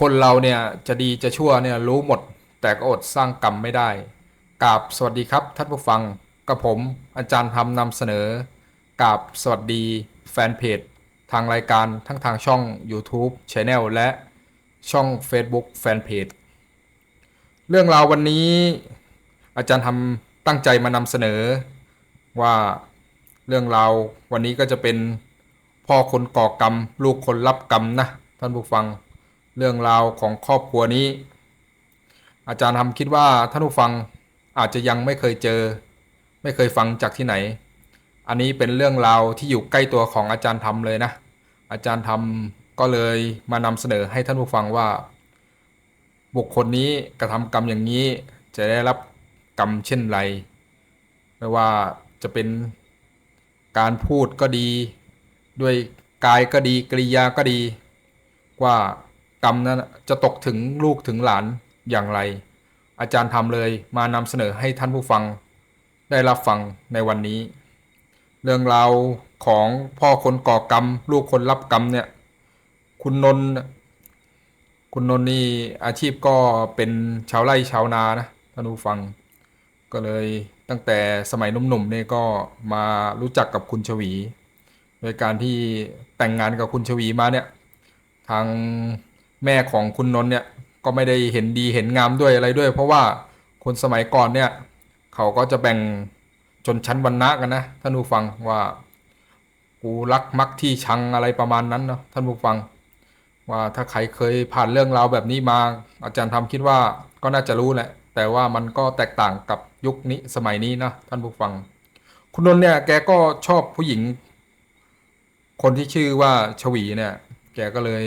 คนเราเนี่ยจะดีจะชั่วเนี่ยรู้หมด แต่ก็อดสร้างกรรมไม่ได้กราบสวัสดีครับท่านผู้ฟังกับผมอาจารย์ทำนำเสนอกราบสวัสดีแฟนเพจ ทางรายการทั้งทางช่อง YouTube Channel และช่อง Facebook Fanpage เรื่องราววันนี้ อาจารย์ทำตั้งใจมานำเสนอ ว่าเรื่องราววันนี้ก็จะเป็นพ่อคนก่อกรรม ลูกคนรับกรรมนะท่านผู้ฟัง เรื่องราวของครอบครัวนี้ อาจารย์ทำคิดว่าท่านผู้ฟังอาจจะยังไม่เคยเจอ ไม่เคยฟังจากที่ไหน อันนี้เป็นเรื่องราวที่อยู่ใกล้ตัวของอาจารย์ทำเลยนะ อาจารย์ทำก็เลยมานำเสนอให้ท่านผู้ฟังว่า บุคคลนี้กระทำกรรมอย่างนี้จะได้รับกรรมเช่นไรไม่ว่าจะเป็นการพูดก็ดี ด้วยกายก็ดีกริยาก็ดีว่า กรรมนั้นจะตกถึงลูกถึงหลานอย่างไร อาจารย์ทำเลยมานำเสนอให้ท่านผู้ฟัง ได้รับฟังในวันนี้ เรื่องราวของพ่อคนก่อกรรม ลูกคนรับกรรมเนี่ย คุณนนท์คุณนนท์นี่อาชีพก็เป็นชาวไร่ชาวนานะท่านผู้ฟัง ก็เลยตั้งแต่สมัยหนุ่มๆเนี่ยก็มารู้จักกับคุณชวี โดยการที่แต่งงานกับคุณชวีมาเนี่ย ทาง แม่ของคุณนนท์เนี่ยก็ไม่ได้เห็นดีเห็นงามด้วยอะไรด้วย เพราะว่าคนสมัยก่อนเนี่ยเขาก็จะแบ่งชนชั้นวรรณะกันนะท่านผู้ฟังว่ากูรักมักที่ชังอะไรประมาณนั้นเนาะท่านผู้ฟัง ว่าถ้าใครเคยผ่านเรื่องราวแบบนี้มา อาจารย์ทำคิดว่าก็น่าจะรู้แหละ แต่ว่ามันก็แตกต่างกับยุคนี้สมัยนี้นะท่านผู้ฟัง คุณนนท์เนี่ยแกก็ชอบผู้หญิง คนที่ชื่อว่าชวีเนี่ย แกก็เลย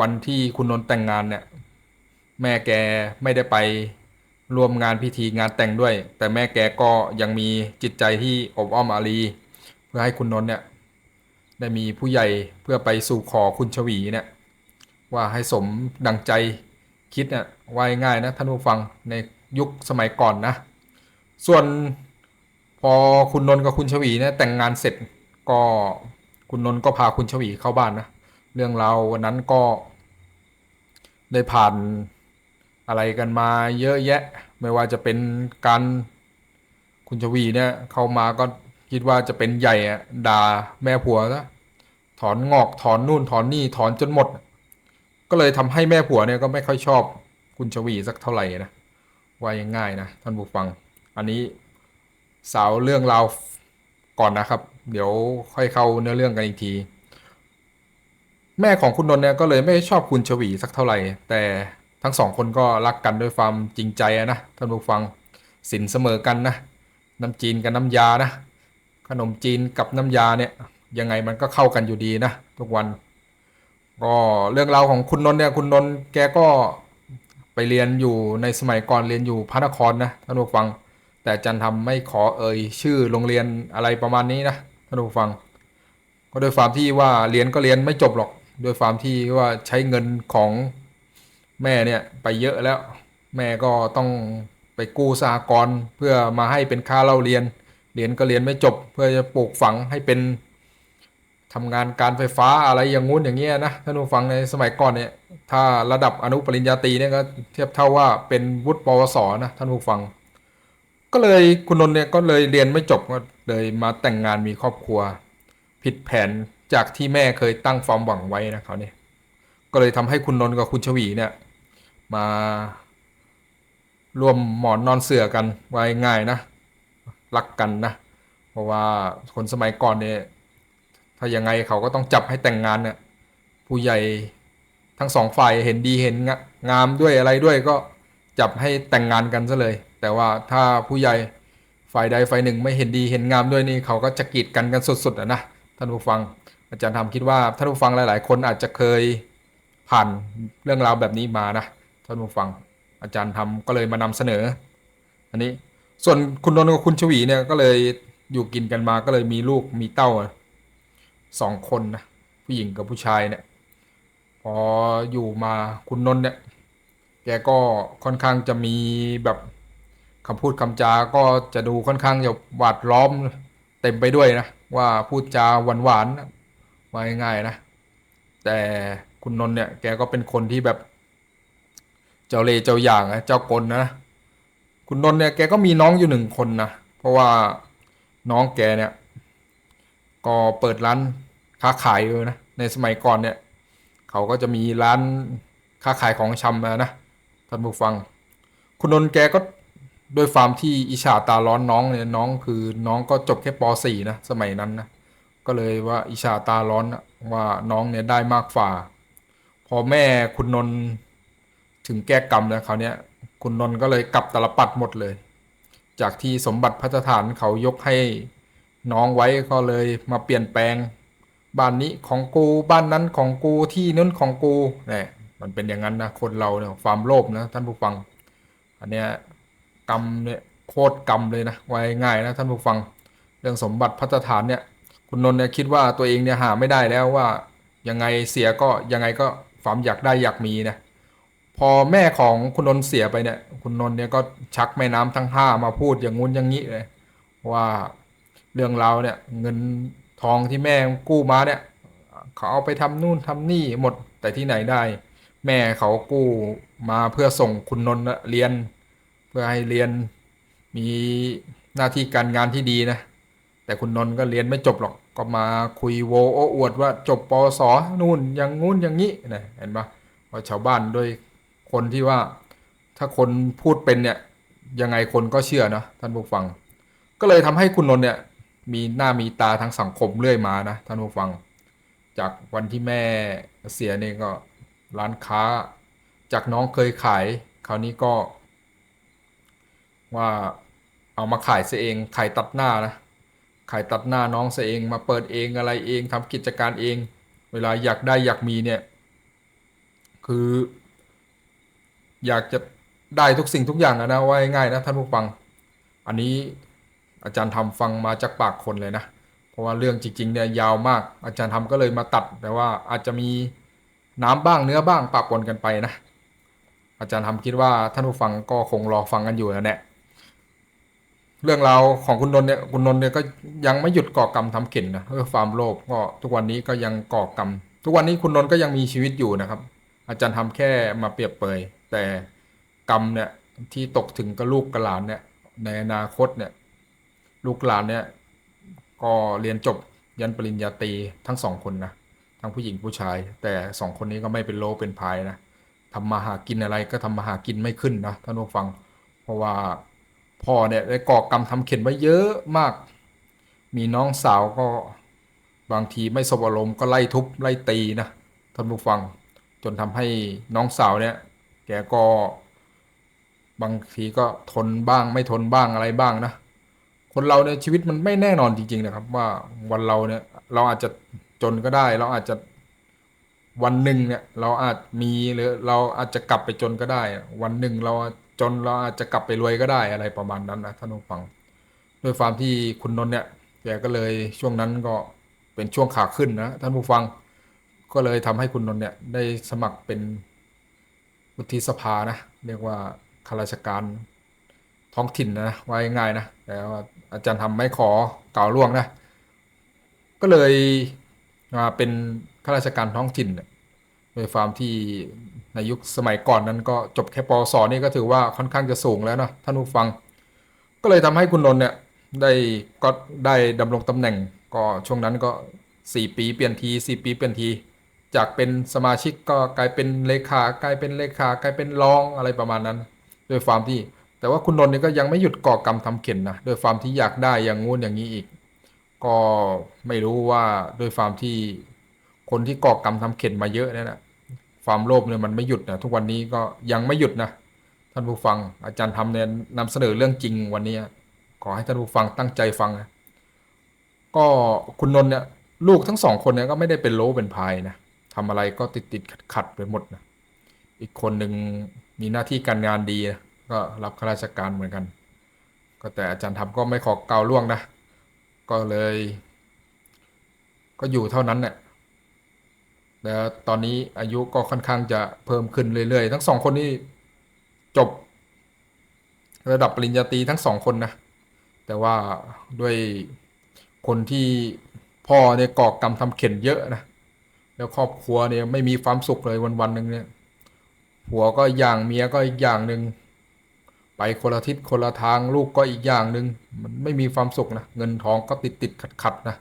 วันที่คุณนนท์แต่งงานเนี่ย แม่แกไม่ได้ไปร่วมงานพิธีงานแต่งด้วย แต่แม่แกก็ยังมีจิตใจที่อบอ้อมอารี เพื่อให้คุณนนท์เนี่ย ได้มีผู้ใหญ่เพื่อไปสู่ขอคุณชวีเนี่ย ว่าให้สมดังใจคิดเนี่ยว่ายง่ายนะท่านผู้ฟังในยุคสมัยก่อนนะ ส่วนพอคุณนนท์กับคุณชวีเนี่ยแต่งงานเสร็จก็คุณนนท์ก็พาคุณชวีเข้าบ้านนะ เรื่องราววันนั้นก็ ได้ผ่านอะไรกันมาเยอะแยะ ไม่ว่าจะเป็นการคุณชวีเนี่ยเข้ามาก็คิดว่าจะเป็นใหญ่อะด่าแม่ผัวซะถอนงอกถอนนู่นถอนนี่ถอนจนหมด ก็เลยทำให้แม่ผัวเนี่ยก็ไม่ค่อยชอบคุณชวีสักเท่าไหร่นะว่ายังง่ายนะท่านผู้ฟัง อันนี้สาวเรื่องราวก่อนนะครับ เดี๋ยวค่อยเข้าเนื้อเรื่องกันอีกที แม่ของคุณนนท์เนี่ยก็เลยไม่ชอบคุณชวีสักเท่าไหร่ แต่ทั้งสองคนก็รักกันด้วยความจริงใจนะท่านผู้ฟังสินเสมอกันนะ น้ำจีนกับน้ำยานะ ขนมจีนกับน้ำยาเนี่ยยังไงมันก็เข้ากันอยู่ดีนะทุกวัน ก็เรื่องราวของคุณนนท์เนี่ยคุณนนท์แกก็ไปเรียนอยู่ในสมัยก่อนเรียนอยู่พระนครนะท่านผู้ฟัง แต่จันทำไม่ขอเอ่ยชื่อโรงเรียนอะไรประมาณนี้นะท่านผู้ฟัง ก็ด้วยความที่ว่าเรียนก็เรียนไม่จบหรอก ด้วยความที่ว่าใช้เงินของแม่เนี่ยไปเยอะแล้ว แม่ก็ต้องไปกู้สหกรณ์เพื่อมาให้เป็นค่าเล่าเรียน เรียนก็เรียนไม่จบ เพื่อจะปลูกฝังให้เป็นทำงานการไฟฟ้าอะไรอย่างงู้นอย่างเงี้ยนะท่านผู้ฟังในสมัยก่อนเนี่ยถ้าระดับอนุปริญญาตรีเนี่ยก็เทียบเท่าว่าเป็นวุฒิปวสนะท่านผู้ฟัง ก็เลยคุณนนท์เนี่ยก็เลยเรียนไม่จบก็เลยมาแต่งงานมีครอบครัว ผิดแผน จากที่แม่เคยตั้งความหวังไว้นะเขาเนี่ยก็เลยทำให้คุณนนท์กับคุณชวีเนี่ย มาร่วมหมอนนอนเสือกันไว้ง่ายนะรักกันนะ เพราะว่าคนสมัยก่อนเนี่ยถ้ายังไงเขาก็ต้องจับให้แต่งงานเนี่ยผู้ใหญ่ทั้งสองฝ่ายเห็นดีเห็นงามด้วยอะไรด้วยก็จับให้แต่งงานกันซะเลย แต่ว่าถ้าผู้ใหญ่ฝ่ายใดฝ่ายหนึ่งไม่เห็นดีเห็นงามด้วยนี่เขาก็จะกีดกันกันสุดๆอะนะท่านผู้ฟัง อาจารย์ทำคิดว่าท่านผู้ฟังหลาย ๆ คนอาจจะเคยผ่านเรื่องราวแบบนี้มานะท่านผู้ฟังอาจารย์ทำก็เลยมานำเสนอ อันนี้ส่วนคุณนนท์กับคุณชวีเนี่ยก็เลยอยู่กินกันมาก็เลยมีลูกมีเต้าสองคนนะผู้หญิงกับผู้ชายเนี่ยพออยู่มาคุณนนท์เนี่ยแกก็ค่อนข้างจะมีแบบคำพูดคำจาก็จะดูค่อนข้างจะหวาดล้อมเต็มไปด้วยนะว่าพูดจาหวานๆน ว่าง่ายๆนะ แต่คุณนนท์เนี่ยแกก็เป็นคนที่แบบ เจ้าเล่เจ้าอย่างนะเจ้ากลนะ คุณนนท์เนี่ยแกก็มีน้องอยู่หนึ่งคนนะ เพราะว่าน้องแกเนี่ย ก็เปิดร้านค้าขายอยู่นะ ในสมัยก่อนเนี่ย เขาก็จะมีร้านค้าขายของชำนะนะท่านผู้ฟัง คุณนนท์แกก็ด้วยความที่อิจฉาตาร้อนน้องเนี่ยน้องคือน้องก็จบแค่ป .4 นะสมัยนั้นนะ ก็เลยว่าอิจฉาตาร้อนว่าน้องเนี่ยได้มากฝ่า พอแม่คุณนนท์ถึงแก้กรรมแล้วเขาวเนี่ยคุณนนท์ก็เลยกลับตลปัดหมดเลย จากที่สมบัติพัฒฐานเขายกให้น้องไว้ก็เลยมาเปลี่ยนแปลง บ้านนี้ของกูบ้านนั้นของกูที่นู้นของกูเนี่ยมันเป็นอย่างนั้นนะคนเราเนี่ยความโลภนะท่านผู้ฟัง อันเนี้ยกรรมเนี่ยโคตรกรรมเลยนะไว้ง่ายนะท่านผู้ฟัง เรื่องสมบัติพัฒฐานเนี่ย คุณนนท์เนี่ยคิดว่าตัวเองเนี่ยหาไม่ได้แล้วว่ายังไงเสียก็ยังไงก็ความอยากได้อยากมีนะพอแม่ของคุณนนท์เสียไปเนี่ย คุณนนท์เนี่ยก็ชักแม่น้ำทั้งห้ามาพูดอย่างงู้นอย่างนี้เลย ว่าเรื่องราวเนี่ย เงินทองที่แม่กู้มาเนี่ยเขาเอาไปทำนู่นทำนี่หมดแต่ที่ไหนได้ แม่เขากู้มาเพื่อส่งคุณนนท์เรียน เพื่อให้เรียนมีหน้าที่การงานที่ดีนะแต่คุณนนท์ก็เรียนไม่จบหรอก ก็มาคุยโวโอ้อวดว่าจบปวสนู่นอย่างงู้นอย่างนี้นะเห็นปะว่าชาวบ้านด้วยคนที่ว่า ถ้าคนพูดเป็นเนี่ยยังไงคนก็เชื่อนะท่านผู้ฟัง ก็เลยทำให้คุณนนท์เนี่ยมีหน้ามีตาทางสังคมเรื่อยมานะท่านผู้ฟัง จากวันที่แม่เสียเนี่ยก็ร้านค้า จากน้องเคยขาย คราวนี้ก็ ว่าเอามาขายเสียเองขายตัดหน้านะ ขายตัดหน้าน้องเสียเองมาเปิดเองอะไรเองทำกิจการเอง เวลาอยากได้อยากมีเนี่ย คือ อยากจะได้ทุกสิ่งทุกอย่างนะว่าง่ายนะท่านผู้ฟัง อันนี้อาจารย์ทำฟังมาจากปากคนเลยนะ เพราะว่าเรื่องจริงๆเนี่ยยาวมาก อาจารย์ทำก็เลยมาตัด แต่ว่าอาจจะมีน้ำบ้างเนื้อบ้างปะปนกันไปนะ อาจารย์ทำคิดว่าท่านผู้ฟังก็คงรอฟังกันอยู่นะเนี่ย เรื่องราวของคุณนนท์เนี่ยคุณนนท์เนี่ยก็ยังไม่หยุดก่อกรรมทำเข็นนะเพื่อความโลภก็ทุกวันนี้ก็ยังก่อกรรม ทุกวันนี้คุณนนท์ก็ยังมีชีวิตอยู่นะครับ อาจารย์ทำแค่มาเปรียบเปยแต่กรรมเนี่ยที่ตกถึงกับลูกกับหลานเนี่ย ในอนาคตเนี่ย ลูกหลานเนี่ย ก็เรียนจบยันปริญญาตรีทั้งสองคนนะทั้งผู้หญิงผู้ชาย แต่สองคนนี้ก็ไม่เป็นโลเป็นพายนะทำมาหากินอะไรก็ทำมาหากินไม่ขึ้นนะท่านผู้ฟัง เพราะว่า พ่อเนี่ยได้ก่อกรรมทำเข็นไว้เยอะมาก มีน้องสาวก็บางทีไม่สบอารมณ์ก็ไล่ทุบไล่ตีนะท่านผู้ฟังจนทำให้น้องสาวเนี่ย แกก็ บางทีก็ทนบ้าง ไม่ทนบ้างอะไรบ้างนะคนเราเนี่ยชีวิตมันไม่แน่นอนจริง ๆ นะครับ ว่าวันเราเนี่ย เราอาจจะจนก็ได้ เราอาจจะวันหนึ่งเนี่ย เราอาจมีหรือเราอาจจะกลับไปจนก็ได้ วันหนึ่งเรา จนเราอาจจะกลับไปรวยก็ได้อะไรประมาณนั้นนะท่านผู้ฟัง ด้วยความที่คุณนนท์เนี่ยแกก็เลยช่วงนั้นก็เป็นช่วงขาขึ้นนะท่านผู้ฟัง ก็เลยทำให้คุณนนท์เนี่ยได้สมัครเป็นวุฒิสภานะเรียกว่าข้าราชการท้องถิ่นนะว่าง่ายๆนะแต่ว่าอาจารย์ทำไม่ขอกล่าวล่วงนะก็เลยมาเป็นข้าราชการท้องถิ่นโดยความที่ ในยุคสมัยก่อนนั้นก็จบแค่ปสนี่ก็ถือว่าค่อนข้างจะสูงแล้วนะท่านผู้ฟัง ก็เลยทำให้คุณนนท์เนี่ยได้ก็ได้ดำรงตำแหน่ง ก็ช่วงนั้นก็ 4 ปีเปลี่ยนที 4 ปีเปลี่ยนที จากเป็นสมาชิกก็กลายเป็นเลขากลายเป็นเลขากลายเป็นรองอะไรประมาณนั้นด้วยความที่ แต่ว่าคุณนนท์เนี่ยก็ยังไม่หยุดก่อกรรมทำเข็นนะด้วยความที่อยากได้อย่างงู้นอย่างนี้อีก ก็ไม่รู้ว่าด้วยความที่คนที่ก่อกรรมทำเข็นมาเยอะเนี่ยนะ ความโลภเนี่ยมันไม่หยุดนะทุกวันนี้ก็ยังไม่หยุดนะท่านผู้ฟัง อาจารย์ทำเนี่ยนำเสนอเรื่องจริงวันนี้ ขอให้ท่านผู้ฟังตั้งใจฟังนะก็คุณนนท์เนี่ยลูกทั้งสองคนเนี่ยก็ไม่ได้เป็นโลเป็นพายนะทำอะไรก็ติดติดขัดขัดไปหมดนะอีกคนหนึ่งมีหน้าที่การงานดีนะก็รับข้าราชการเหมือนกัน ก็แต่อาจารย์ทำก็ไม่ขอกล่าวล่วงนะ ก็เลย ก็อยู่เท่านั้นเนี่ย แล้วตอนนี้อายุก็ค่อนข้างจะเพิ่มขึ้นเรื่อยๆ ทั้งสองคนนี้จบ ระดับปริญญาตรีทั้งสองคนนะ แต่ว่าด้วยคนที่พ่อเนี่ยก่อกรรมทำเข็นเยอะนะ แล้วครอบครัวเนี่ยไม่มีความสุขเลยวันๆหนึ่งเนี่ยผัวก็อย่างเมียก็อีกอย่างหนึ่งไปคนละทิศคนละทางลูกก็อีกอย่างหนึ่งมันไม่มีความสุขนะเงินทองก็ติดติดขัดขัดๆนะ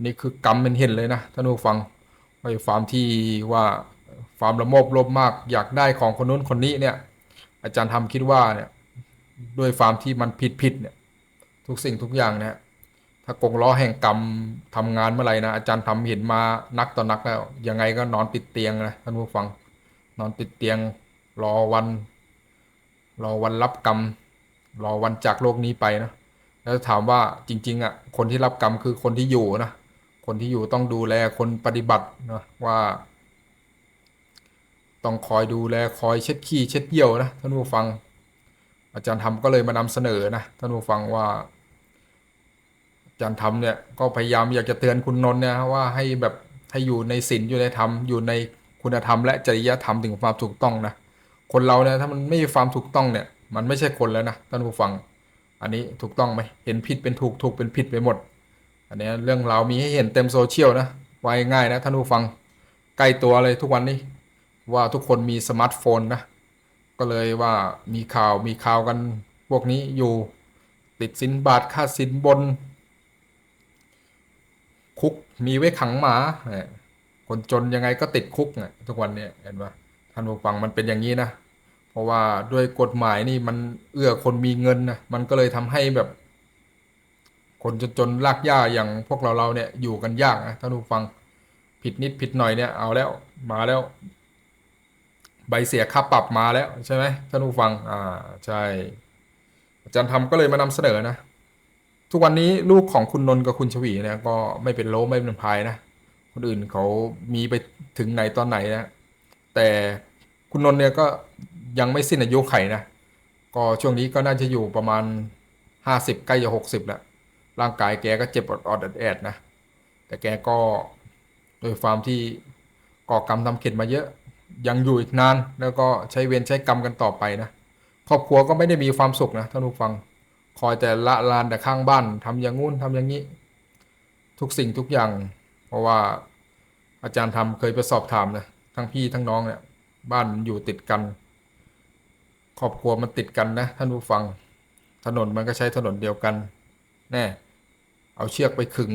นี่คือกรรมเป็นเห็นเลยนะท่านผู้ฟัง ไอ้ความที่ว่าความละโมบโลภมาก อยากได้ของคนนู้นคนนี้เนี่ย อาจารย์ทำคิดว่าเนี่ยด้วยความที่มันผิดผิดๆเนี่ย ทุกสิ่งทุกอย่างเนี่ยถ้ากงล้อแห่งกรรมทำงานเมื่อไหร่นะอาจารย์ทำเห็นมานักต่อนักแล้วยังไงก็นอนติดเตียงนะท่านผู้ฟัง นอนติดเตียง รอวัน รอวันรับกรรม รอวันจากโลกนี้ไปนะแล้วถามว่าจริง ๆอะคนที่รับกรรมคือคนที่อยู่นะ คนที่อยู่ต้องดูแลคนปฏิบัตินะว่า ต้องคอยดูแลคอยเช็ดขี้เช็ดเยี่ยวนะท่านผู้ฟัง อาจารย์ทำก็เลยมานำเสนอนะท่านผู้ฟังว่า อาจารย์ทำเนี่ยก็พยายามอยากจะเตือนคุณนนท์เนี่ยว่าให้แบบให้อยู่ในศีลอยู่ในธรรมอยู่ในคุณธรรม และจริยธรรมถึงความถูกต้องนะคนเราเนี่ยถ้ามันไม่มีความถูกต้องเนี่ยมันไม่ใช่คนแล้วนะท่านผู้ฟัง อันนี้ถูกต้องไหมเห็นผิดเป็นถูกถูกเป็นผิดไปหมด อันนี้เรื่องราวมีให้เห็นเต็มโซเชียลนะไว้ง่ายนะท่านผู้ฟังใกล้ตัวเลยทุกวันนี้ ว่าทุกคนมีสมาร์ทโฟนนะ ก็เลยว่ามีข่าวมีข่าวกันพวกนี้อยู่ติดสินบาทค่าสินบน คุกมีไว้ขังหมา คนจนยังไงก็ติดคุกทุกวันเนี่ยเห็นปะท่านผู้ฟังมันเป็นอย่างนี้นะ เพราะว่าด้วยกฎหมายนี่มันเอื้อคนมีเงินนะมันก็เลยทำให้แบบ คนจนๆลากย่าอย่างพวกเราเราเนี่ยอยู่กันยากนะท่านผู้ฟังผิดนิดผิดหน่อยเนี่ยเอาแล้วมาแล้ว ใบเสียค่าปรับมาแล้วใช่ไหมท่านผู้ฟังอ่าใช่อาจารย์ทำก็เลยมานำเสนอนะ ทุกวันนี้ลูกของคุณนนท์กับคุณชวีเนี่ยก็ไม่เป็นโลไม่เป็นพายนะ คนอื่นเขามีไปถึงไหนตอนไหนนะ แต่คุณนนท์เนี่ยก็ยังไม่สิ้นอายุไขนะ ก็ช่วงนี้ก็น่าจะอยู่ประมาณห้าสิบใกล้จะหกสิบแล้ว ร่างกายแกก็เจ็บอดๆแอดนะ แต่แกก็โดยความที่ก่อกรรมทำเข็ดมาเยอะ ยังอยู่อีกนาน แล้วก็ใช้เวรใช้กรรมกันต่อไปนะ ครอบครัวก็ไม่ได้มีความสุขนะท่านผู้ฟัง คอยแต่ละลานแต่ข้างบ้านทำอย่างงู้นทำอย่างนี้ ทุกสิ่งทุกอย่าง เพราะว่าอาจารย์ทำเคยไปสอบถามนะ ทั้งพี่ทั้งน้องเนี่ย บ้านอยู่ติดกัน ครอบครัวมันติดกันนะท่านผู้ฟัง ถนนมันก็ใช้ถนนเดียวกัน แน่ เอาเชือกไปขึง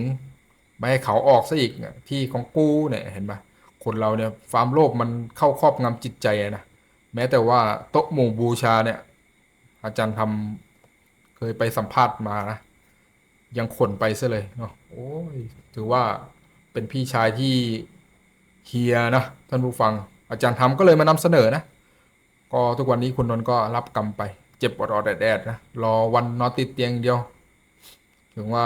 ไม่ให้เขาออกซะอีกเนี่ยที่ของกูเนี่ยเห็นปะคนเราเนี่ยความโลภมันเข้าครอบงำจิตใจนะแม้แต่ว่าโต๊ะหมู่บูชาเนี่ย อาจารย์ทำเคยไปสัมภาษณ์มานะยังขนไปซะเลยเนาะโอ้ยถือว่าเป็นพี่ชายที่เฮียนะท่านผู้ฟัง อาจารย์ทำก็เลยมานำเสนอนะก็ทุกวันนี้คุณนนท์ก็รับกรรมไป เจ็บปวดอดแดดนะรอวันนอนติดเตียงเดียว ถึงว่า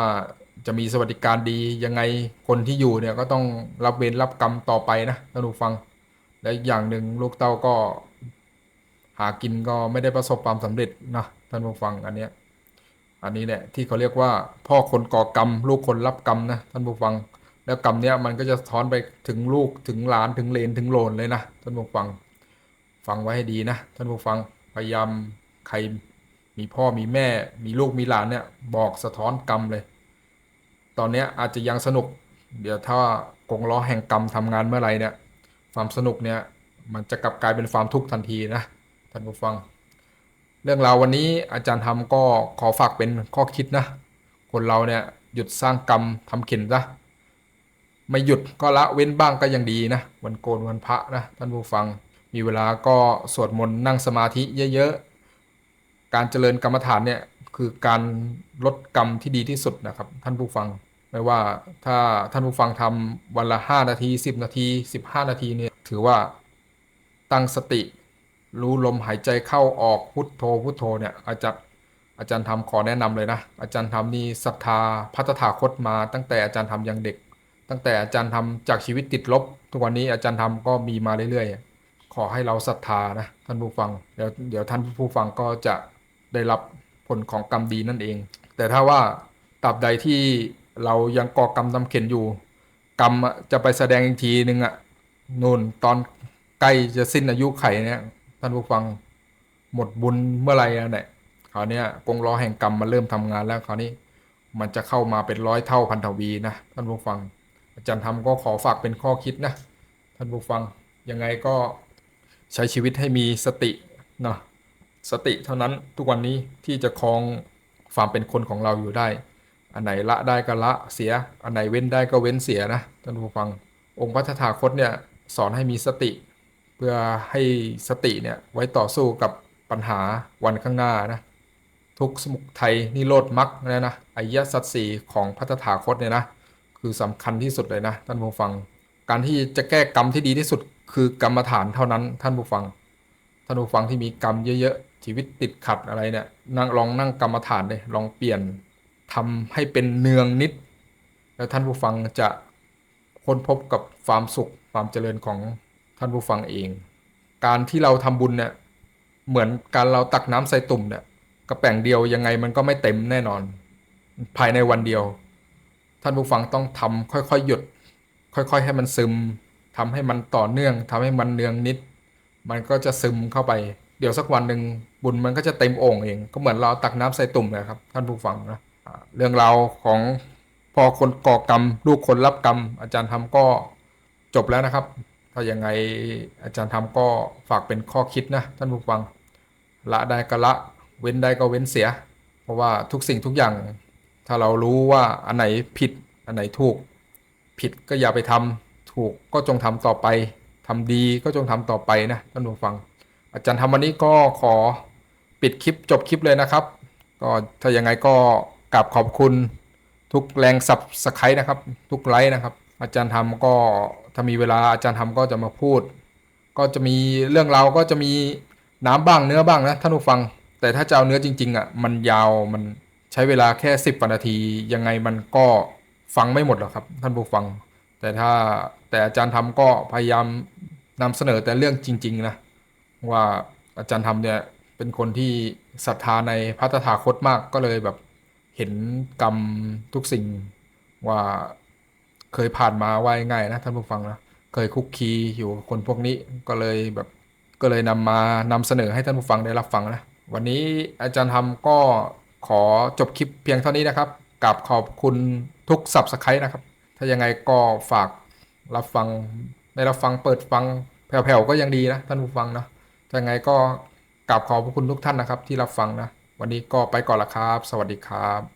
จะมีสวัสดิการดียังไงคนที่อยู่เนี่ยก็ต้องรับเวรรับกรรมต่อไปนะท่านผู้ฟัง และอีกอย่างหนึ่งลูกเต้าก็ หากินก็ไม่ได้ประสบความสำเร็จนะท่านผู้ฟังอันเนี้ยอันนี้แหละที่เขาเรียกว่า พ่อคนก่อกรรม ลูกคนรับกรรมนะท่านผู้ฟัง แล้วกรรมเนี้ยมันก็จะสะท้อนไปถึงลูกถึงหลานถึงเลนถึงโลนเลยนะท่านผู้ฟัง ฟังไว้ให้ดีนะท่านผู้ฟังพยายามใครมีพ่อมีแม่ มีลูกมีหลานเนี่ย บอกสะท้อนกรรมเลย ตอนนี้อาจจะยังสนุก เดี๋ยวถ้ากงล้อแห่งกรรมทำงานเมื่อไหร่เนี่ยความสนุกเนี่ยมันจะกลับกลายเป็นความทุกข์ทันทีนะท่านผู้ฟัง เรื่องราววันนี้อาจารย์ทำก็ขอฝากเป็นข้อคิดนะ คนเราเนี่ยหยุดสร้างกรรมทำเข็นซะไม่หยุดก็ละเว้นบ้างก็ยังดีนะ วันโกนวันพระนะท่านผู้ฟัง มีเวลาก็สวดมนต์นั่งสมาธิเยอะๆ การเจริญกรรมฐานเนี่ยคือการลดกรรมที่ดีที่สุดนะครับ ท่านผู้ฟัง ไม่ว่าถ้าท่านผู้ฟังทำวันละ 5 นาที 10 นาที 15 นาทีเนี่ยถือว่าตั้งสติ รู้ลมหายใจเข้าออกพุทโธพุทโธเนี่ยอาจารย์อาจารย์ทำขอแนะนำเลยนะ อาจารย์ทำนี่ศรัทธาพัฒถาคตมา ตั้งแต่อาจารย์ทำยังเด็ก ตั้งแต่อาจารย์ทำจากชีวิตติดลบ ทุกวันนี้อาจารย์ทำก็มีมาเรื่อยๆ ขอให้เราศรัทธานะท่านผู้ฟังเดี๋ยวเดี๋ยวท่านผู้ฟังก็จะได้รับผลของกรรมดีนั่นเอง แต่ถ้าว่าตราบใดที่ เรายังก่อกรรมทำเข็นอยู่ กรรมจะไปแสดงอีกทีหนึ่งอะนู่นตอนใกล้จะสิ้นอายุไขเนี่ยท่านผู้ฟังหมดบุญเมื่อไหร่อะเนี่ยคราวนี้กงล้อแห่งกรรมมันเริ่มทำงานแล้วคราวนี้มันจะเข้ามาเป็นร้อยเท่าพันทวีนะท่านผู้ฟัง อาจารย์ทำก็ขอฝากเป็นข้อคิดนะท่านผู้ฟังยังไงก็ใช้ชีวิตให้มีสตินะสติเท่านั้นทุกวันนี้ที่จะครองความเป็นคนของเราอยู่ได้ อันไหนละได้ก็ละเสีย อันไหนเว้นได้ก็เว้นเสียนะท่านผู้ฟัง องค์พระตถาคตเนี่ยสอนให้มีสติ เพื่อให้สติเนี่ยไว้ต่อสู้กับปัญหาวันข้างหน้านะทุกสมุทัยนิโรธมรรคนี่ยนะอริยสัจสี่ของพระตถาคตเนี่ยนะคือสำคัญที่สุดเลยนะท่านผู้ฟัง การที่จะแก้กรรมที่ดีที่สุด คือกรรมฐานเท่านั้นท่านผู้ฟังท่านผู้ฟังที่มีกรรมเยอะๆชีวิตติดขัดอะไรเนี่ยนั่งลองนั่งกรรมฐานเลยลองเปลี่ยน ทำให้เป็นเนืองนิด แล้วท่านผู้ฟังจะค้นพบกับความสุขความเจริญของท่านผู้ฟังเอง การที่เราทำบุญเนี่ยเหมือนการเราตักน้ำใส่ตุ่มเนี่ยกระแป่งเดียวยังไงมันก็ไม่เต็มแน่นอน ภายในวันเดียว ท่านผู้ฟังต้องทำค่อยๆหยุด ค่อยๆให้มันซึมทำให้มันต่อเนื่องทำให้มันเนืองนิด มันก็จะซึมเข้าไป เดี๋ยวสักวันหนึ่งบุญมันก็จะเต็มโอ่งเอง ก็เหมือนเราตักน้ำใส่ตุ่มนะครับ ท่านผู้ฟังนะ เรื่องราวของพอคนก่อกรรม ลูกคนรับกรรม อาจารย์ทำก็จบแล้วนะครับ ถ้ายังไงอาจารย์ทำก็ฝากเป็นข้อคิดนะท่านผู้ฟังละได้ก็ละเว้นได้ก็เว้นเสีย เพราะว่าทุกสิ่งทุกอย่าง ถ้าเรารู้ว่าอันไหนผิดอันไหนถูก ผิดก็อย่าไปทำถูกก็จงทำต่อไปทำดีก็จงทำต่อไปนะท่านผู้ฟัง อาจารย์ทำวันนี้ก็ขอปิดคลิปจบคลิปเลยนะครับ ก็ถ้ายังไงก็ กราบขอบคุณทุกแรงสับสไครต์นะครับ ทุกไลค์นะครับ อาจารย์ทำก็ถ้ามีเวลาอาจารย์ทำก็จะมาพูด ก็จะมีเรื่องเราก็จะมีน้ำบ้างเนื้อบ้างนะท่านผู้ฟัง แต่ถ้าจะเอาเนื้อจริงๆอะมันยาวมันใช้เวลาแค่10กว่านาที ยังไงมันก็ฟังไม่หมดหรอกครับท่านผู้ฟัง แต่ถ้าแต่อาจารย์ทำก็พยายามนำเสนอแต่เรื่องจริง ๆ นะ ว่าอาจารย์ทำเนี่ยเป็นคนที่ศรัทธาในพระตถาคตมากก็เลยแบบ เห็นกรรมทุกสิ่งว่าเคยผ่านมาว่าง่ายนะท่านผู้ฟังนะเคยคุกคีอยู่คนพวกนี้ก็เลยแบบก็เลยนำมานำเสนอให้ท่านผู้ฟังได้รับฟังนะวันนี้อาจารย์ทำก็ขอจบคลิปเพียงเท่านี้นะครับกับขอบคุณทุกสับสไครต์นะครับ ถ้ายังไงก็ฝากรับฟังได้รับฟังเปิดฟังแผ่วๆก็ยังดีนะท่านผู้ฟังนะถ้ายังไงก็กราบขอบพระคุณทุกท่านนะครับที่รับฟังนะ วันนี้ก็ไปก่อนละครับ สวัสดีครับ